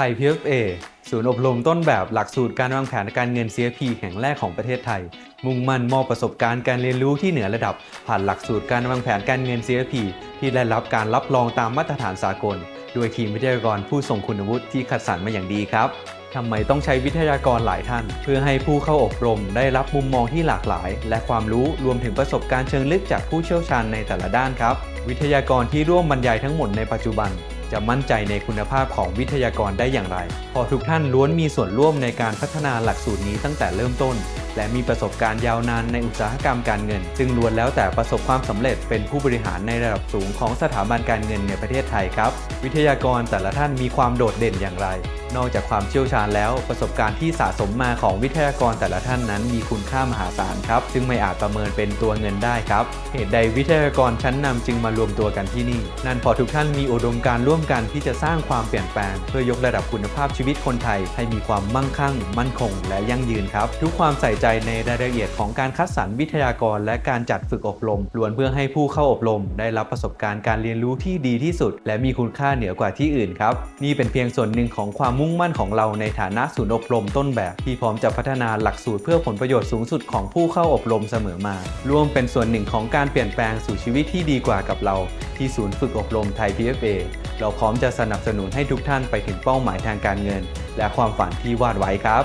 ทย PFA ศูนย์อบรมต้นแบบหลักสูตรการวางแผนการเงิน CFP แห่งแรกของประเทศไทย มุ่งมั่นมอบประสบการณ์การเรียนรู้ที่เหนือระดับ ผ่านหลักสูตรการวางแผนการเงิน CFP ที่ได้รับการรับรองตามมาตรฐานสากล โดยทีมวิทยากรผู้ทรงคุณวุฒิที่คัดสรรมาอย่างดีครับทำไมต้องใช้วิทยากรหลายท่าน เพื่อให้ผู้เข้าอบรมได้รับมุมมองที่หลากหลาย และความรู้รวมถึงประสบการณ์เชิงลึกจากผู้เชี่ยวชาญในแต่ละด้านครับ วิทยากรที่ร่วมบรรยายทั้งหมดในปัจจุบัน จะมั่นใจในคุณภาพของวิทยากรได้อย่างไร พอทุกท่านล้วนมีส่วนร่วมในการพัฒนาหลักสูตรนี้ตั้งแต่เริ่มต้น และมีประสบการณ์ยาวนานในอุตสาหกรรมการเงิน ซึ่งล้วนแล้วแต่ประสบความสำเร็จเป็นผู้บริหารในระดับสูงของสถาบันการเงินในประเทศไทยครับ วิทยากรแต่ละท่านมีความโดดเด่นอย่างไร นอกจากความเชี่ยวชาญแล้วประสบการณ์ที่สะสมมาของวิทยากรแต่ละท่านนั้นมีคุณค่ามหาศาลครับ ซึ่งไม่อาจประเมินเป็นตัวเงินได้ครับ เหตุใดวิทยากรชั้นนำจึงมารวมตัวกันที่นี่ นั่นเพอทุกท่านมีอุดมการณ์ร่วมกันที่จะสร้างความเปลี่ยนแปลง เพื่อยกระดับคุณภาพชีวิตคนไทย ให้มีความมั่งคั่ง มั่นคง และยั่งยืนครับ ทุกความใส่ใจในรายละเอียดของการคัดสรรวิทยากร และการจัดฝึกอบรมล้วนเพื่อให้ผู้เข้าอบรม ได้รับประสบการณ์การเรียนรู้ที่ดีที่สุด และมีคุณค่าเหนือกว่าที่อื่นครับนี่เป็นเพียงส่วนหนึ่งของความมุ่งมั่นของเราในฐานะศูนย์อบรมต้นแบบ ที่พร้อมจะพัฒนาหลักสูตรเพื่อผลประโยชน์สูงสุดของผู้เข้าอบรมเสมอมา ร่วมเป็นส่วนหนึ่งของการเปลี่ยนแปลงสู่ชีวิตที่ดีกว่ากับเรา ที่ศูนย์ฝึกอบรมไทย PFA เราพร้อมจะสนับสนุนให้ทุกท่านไปถึงเป้าหมายทางการเงิน และความฝันที่วาดไว้ครับ